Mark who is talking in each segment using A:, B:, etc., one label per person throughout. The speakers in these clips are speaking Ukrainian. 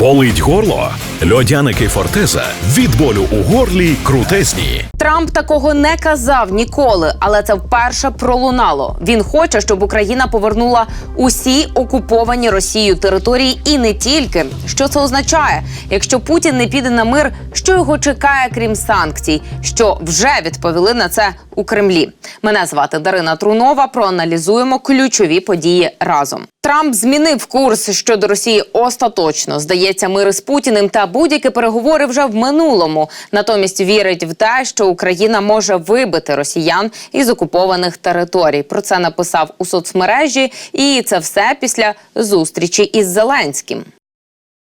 A: Болить горло? Льодяники Фортеза від болю у горлі крутезні.
B: Трамп такого не казав ніколи, але це вперше пролунало. Він хоче, щоб Україна повернула усі окуповані Росією території, і не тільки. Що це означає? Якщо Путін не піде на мир, що його чекає, крім санкцій? Що вже відповіли на це у Кремлі? Мене звати Дарина Трунова. Проаналізуємо ключові події разом. Трамп змінив курс щодо Росії остаточно. Здається, мир із Путіним та будь-які переговори вже в минулому. Натомість вірить в те, що Україна може вибити росіян із окупованих територій. Про це написав у соцмережі, і це все після зустрічі із Зеленським.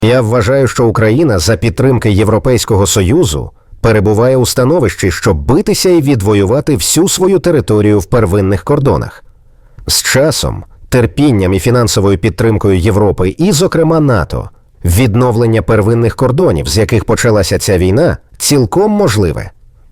C: Я вважаю, що Україна за підтримки Європейського Союзу перебуває у становищі, щоб битися і відвоювати всю свою територію в первинних кордонах. З часом, терпінням і фінансовою підтримкою Європи, і, зокрема, НАТО, відновлення первинних кордонів, з яких почалася ця війна, цілком можливе.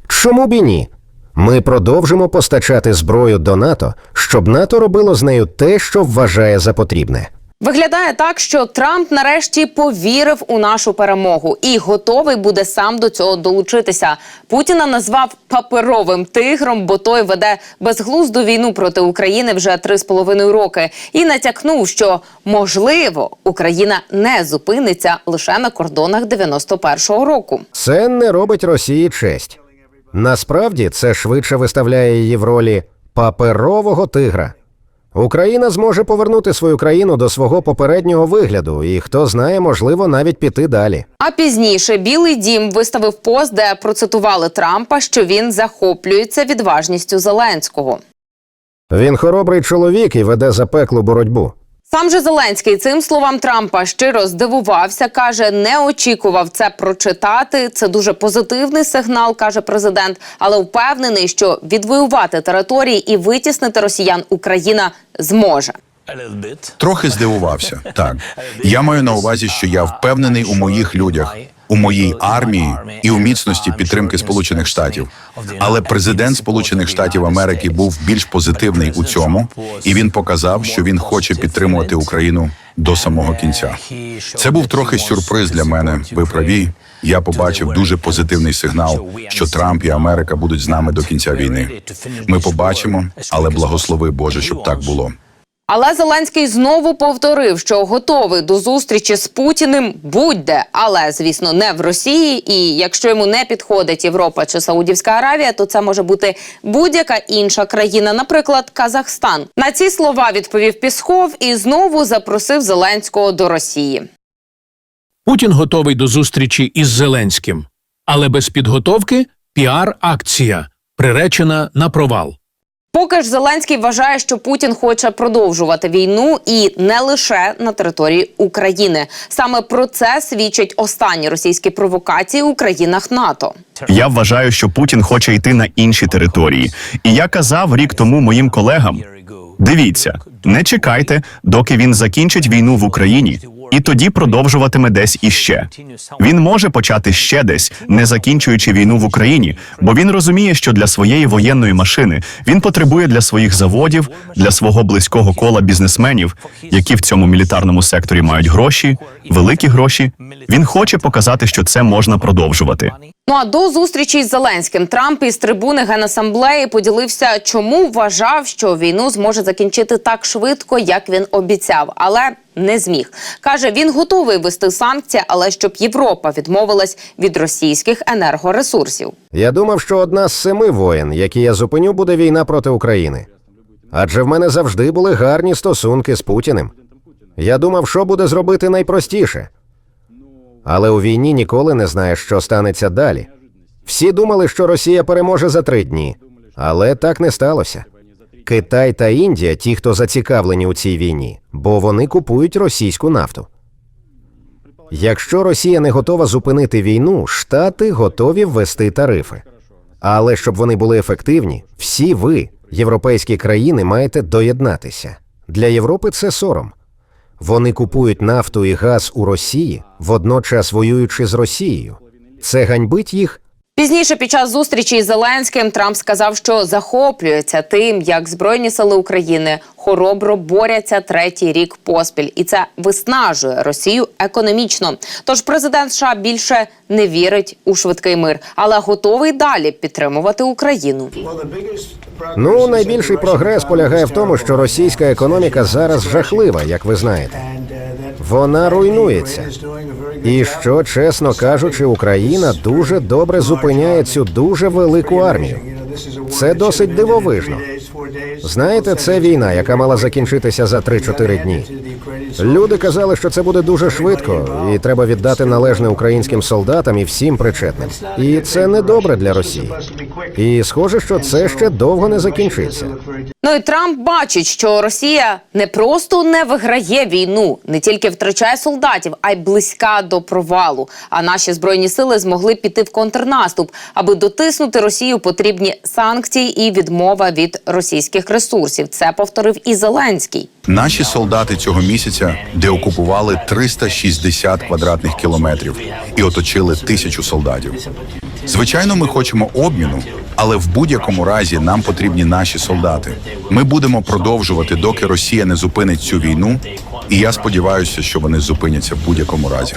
C: Чому б і ні? Ми продовжимо постачати зброю до НАТО, щоб НАТО робило з нею те, що вважає за потрібне.
B: Виглядає так, що Трамп нарешті повірив у нашу перемогу і готовий буде сам до цього долучитися. Путіна назвав паперовим тигром, бо той веде безглузду війну проти України вже три з половиною роки, і натякнув, що можливо Україна не зупиниться лише на кордонах 91-го року.
C: Це не робить Росії честь. Насправді це швидше виставляє її в ролі паперового тигра. Україна зможе повернути свою країну до свого попереднього вигляду, і хто знає, можливо, навіть піти далі.
B: А пізніше Білий Дім виставив пост, де процитували Трампа, що він захоплюється відважністю Зеленського.
C: Він хоробрий чоловік і веде запеклу боротьбу.
B: Сам же Зеленський цим словам Трампа щиро здивувався. каже, не очікував це прочитати. Це дуже позитивний сигнал, каже президент, але впевнений, що відвоювати території і витіснити росіян Україна зможе.
D: Трохи здивувався. Так я маю на увазі, що я впевнений у моїх людях, у моїй армії і у міцності підтримки Сполучених Штатів. Але президент Сполучених Штатів Америки був більш позитивний у цьому, і він показав, що він хоче підтримувати Україну до самого кінця. Це був трохи сюрприз для мене. Ви праві. Я побачив дуже позитивний сигнал, що Трамп і Америка будуть з нами до кінця війни. Ми побачимо, але благослови Боже, щоб так було.
B: Але Зеленський знову повторив, що готовий до зустрічі з Путіним будь-де, але звісно не в Росії. І якщо йому не підходить Європа чи Саудівська Аравія, то це може бути будь-яка інша країна, наприклад, Казахстан. На ці слова відповів Пісков і знову запросив Зеленського до Росії.
E: Путін готовий до зустрічі із Зеленським, але без підготовки піар-акція, приречена на провал.
B: Поки ж Зеленський вважає, що Путін хоче продовжувати війну і не лише на території України. Саме про це свідчать останні російські провокації у країнах НАТО.
F: Я вважаю, що Путін хоче йти на інші території. І я казав рік тому моїм колегам: дивіться, не чекайте, доки він закінчить війну в Україні, і тоді продовжуватиме десь іще. Він може почати ще десь, не закінчуючи війну в Україні, бо він розуміє, що для своєї воєнної машини він потребує для своїх заводів, для свого близького кола бізнесменів, які в цьому мілітарному секторі мають гроші, великі гроші. Він хоче показати, що це можна продовжувати.
B: Ну а до зустрічі з Зеленським Трамп із трибуни Генасамблеї поділився, чому вважав, що війну зможе закінчити так швидко, як він обіцяв, але не зміг. каже, він готовий вести санкції, але щоб Європа відмовилась від російських енергоресурсів.
C: Я думав, що одна з семи воєн, які я зупиню, буде війна проти України. Адже в мене завжди були гарні стосунки з Путіним. Я думав, що буде зробити найпростіше. Але у війні ніколи не знаєш, що станеться далі. Всі думали, що Росія переможе за три дні, але так не сталося. Китай та Індія ті, хто зацікавлені у цій війні, бо вони купують російську нафту. Якщо Росія не готова зупинити війну, Штати готові ввести тарифи. Але щоб вони були ефективні, всі ви, європейські країни, маєте доєднатися. Для Європи це сором. Вони купують нафту і газ у Росії, водночас воюючи з Росією. Це ганьбить їх
B: Пізніше, під час зустрічі із Зеленським, Трамп сказав, що захоплюється тим, як Збройні сили України хоробро борються третій рік поспіль, і це виснажує Росію економічно. Тож президент США більше не вірить у швидкий мир, але готовий далі підтримувати Україну.
C: Ну, найбільший прогрес полягає в тому, що російська економіка зараз жахлива, як ви знаєте. Вона руйнується. І що, чесно кажучи, Україна дуже добре зупиняє цю дуже велику армію. Це досить дивовижно. Знаєте, це війна, яка мала закінчитися за 3-4 дні. Люди казали, що це буде дуже швидко, і треба віддати належне українським солдатам і всім причетним. І це не добре для Росії. І схоже, що це ще довго не закінчиться.
B: Ну і Трамп бачить, що Росія не просто не виграє війну, не тільки втрачає солдатів, а й близька до провалу. А наші збройні сили змогли піти в контрнаступ, аби дотиснути Росію потрібні санкції і відмова від російських ресурсів. Це повторив і Зеленський.
D: Наші солдати цього місяця деокупували 360 квадратних кілометрів і оточили тисячу солдатів. Звичайно, ми хочемо обміну, але в будь-якому разі нам потрібні наші солдати. Ми будемо продовжувати, доки Росія не зупинить цю війну. І я сподіваюся, що вони зупиняться в будь-якому разі.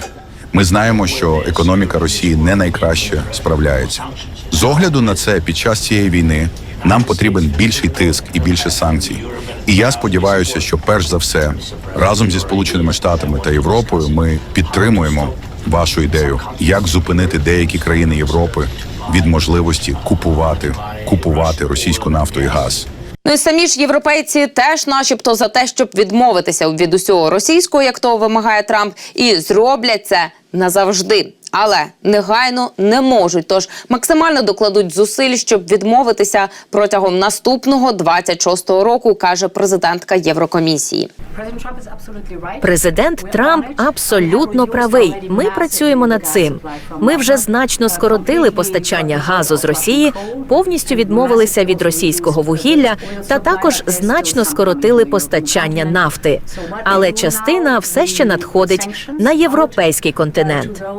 D: Ми знаємо, що економіка Росії не найкраще справляється. З огляду на це, під час цієї війни нам потрібен більший тиск і більше санкцій. І я сподіваюся, що перш за все, разом зі Сполученими Штатами та Європою, ми підтримуємо вашу ідею, як зупинити деякі країни Європи від можливості купувати, купувати російську нафту і газ.
B: Ну і самі ж європейці теж, начебто, за те, щоб відмовитися від усього російського, як того вимагає Трамп, і зроблять це назавжди. Але негайно не можуть. Тож максимально докладуть зусиль, щоб відмовитися протягом наступного 26-го року, каже президентка Єврокомісії.
G: Президент Трамп абсолютно правий. Ми працюємо над цим. Ми вже значно скоротили постачання газу з Росії, повністю відмовилися від російського вугілля та також значно скоротили постачання нафти. Але частина все ще надходить на європейський континент.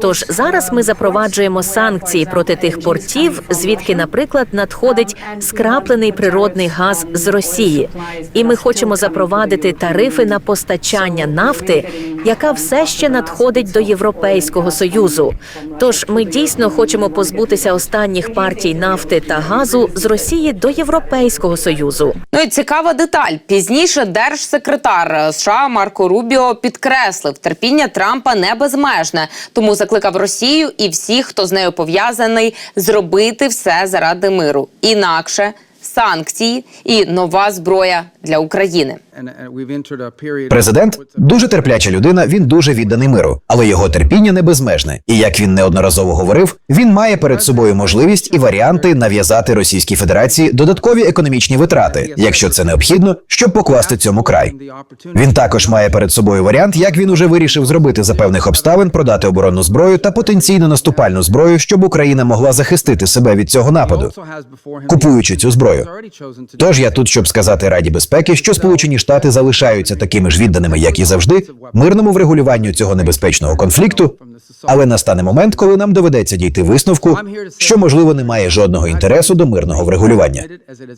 G: Тож зараз ми запроваджуємо санкції проти тих портів, звідки, наприклад, надходить скраплений природний газ з Росії, і ми хочемо запровадити тарифи на постачання нафти, яка все ще надходить до Європейського союзу. Тож ми дійсно хочемо позбутися останніх партій нафти та газу з Росії до Європейського союзу.
B: Ну і цікава деталь. Пізніше держсекретар США Марко Рубіо підкреслив, терпіння Трампа не безмежне, тому закликав Росію і всіх, хто з нею пов'язаний, зробити все заради миру. Інакше санкції і нова зброя для України.
H: Президент дуже терпляча людина, він дуже відданий миру, але його терпіння не безмежне. І як він неодноразово говорив, він має перед собою можливість і варіанти нав'язати Російській Федерації додаткові економічні витрати, якщо це необхідно, щоб покласти цьому край. Він також має перед собою варіант, як він уже вирішив зробити за певних обставин, продати оборонну зброю та потенційно наступальну зброю, щоб Україна могла захистити себе від цього нападу, купуючи цю зброю. Тож я тут, щоб сказати Раді безпеки, що Сполучені Штати залишаються такими ж відданими, як і завжди, мирному врегулюванню цього небезпечного конфлікту. Але настане момент, коли нам доведеться дійти висновку, що можливо немає жодного інтересу до мирного врегулювання.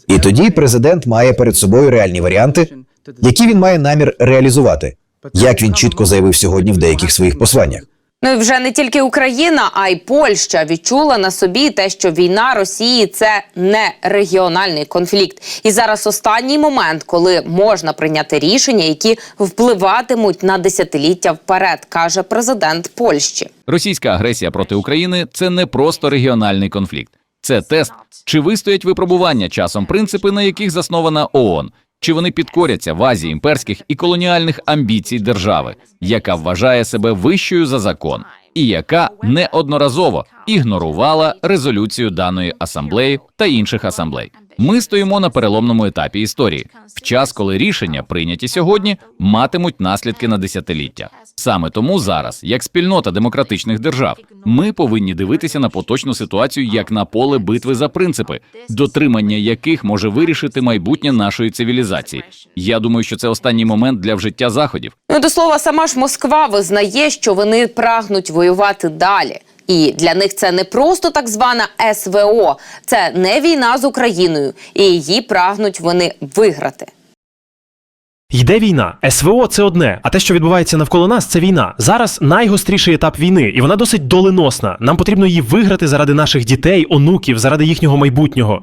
H: І тоді президент має перед собою реальні варіанти, які він має намір реалізувати, як він чітко заявив сьогодні в деяких своїх посланнях.
B: Ну і вже не тільки Україна, а й Польща відчула на собі те, що війна Росії це не регіональний конфлікт. І зараз останній момент, коли можна прийняти рішення, які впливатимуть на десятиліття вперед, каже президент Польщі.
I: Російська агресія проти України це не просто регіональний конфлікт. Це тест, чи вистоять випробування часом принципи, на яких заснована ООН, чи вони підкоряться вазі імперських і колоніальних амбіцій держави, яка вважає себе вищою за закон, і яка неодноразово ігнорувала резолюцію даної асамблеї та інших асамблей. Ми стоїмо на переломному етапі історії, в час, коли рішення, прийняті сьогодні, матимуть наслідки на десятиліття. Саме тому зараз, як спільнота демократичних держав, ми повинні дивитися на поточну ситуацію як на поле битви за принципи, дотримання яких може вирішити майбутнє нашої цивілізації. Я думаю, що це останній момент для вжиття заходів.
B: Ну до слова, сама ж Москва визнає, що вони прагнуть воювати далі. І для них це не просто так звана СВО, це не війна з Україною, і її прагнуть вони виграти.
J: Йде війна. СВО це одне, а те, що відбувається навколо нас, це війна. Зараз найгостріший етап війни, і вона досить доленосна. Нам потрібно її виграти заради наших дітей, онуків, заради їхнього майбутнього.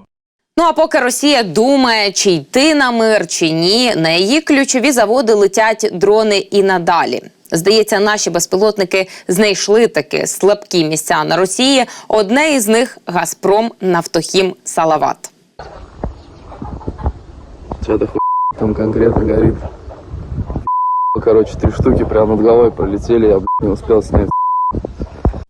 B: Ну а поки Росія думає, чи йти на мир, чи ні, на її ключові заводи летять дрони і надалі. Здається, наші безпілотники знайшли таки слабкі місця на Росії. Одне із них Газпром Нафтохім Салават.
K: Что-то хуй там конкретно горит. Короче, три штуки прямо над головой пролетели, я б, не успел снять.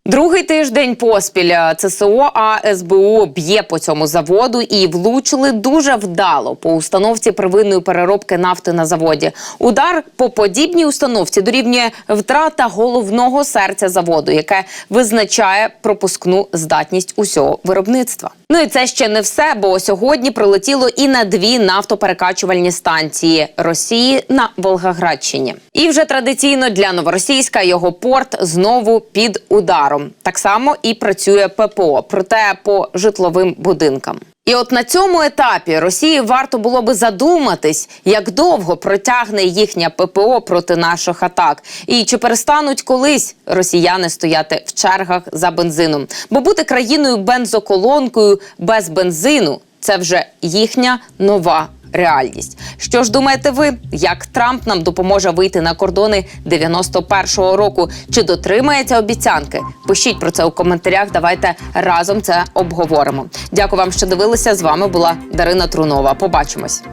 B: Другий тиждень поспіль ЦСО СБУ б'є по цьому заводу і влучили дуже вдало по установці первинної переробки нафти на заводі. Удар по подібній установці дорівнює втрата головного серця заводу, яке визначає пропускну здатність усього виробництва. Ну і це ще не все, бо сьогодні прилетіло і на дві нафтоперекачувальні станції Росії на Волгоградщині. І вже традиційно для новоросійська його порт знову під ударом. Так само і працює ППО, проте по житловим будинкам. І от на цьому етапі Росії варто було би задуматись, як довго протягне їхня ППО проти наших атак, і чи перестануть колись росіяни стояти в чергах за бензином. Бо бути країною бензоколонкою без бензину це вже їхня нова реальність. Що ж думаєте ви, як Трамп нам допоможе вийти на кордони 91-го року? Чи дотримається обіцянки? Пишіть про це у коментарях. Давайте разом це обговоримо. Дякую вам, що дивилися. З вами була Дарина Трунова. Побачимось.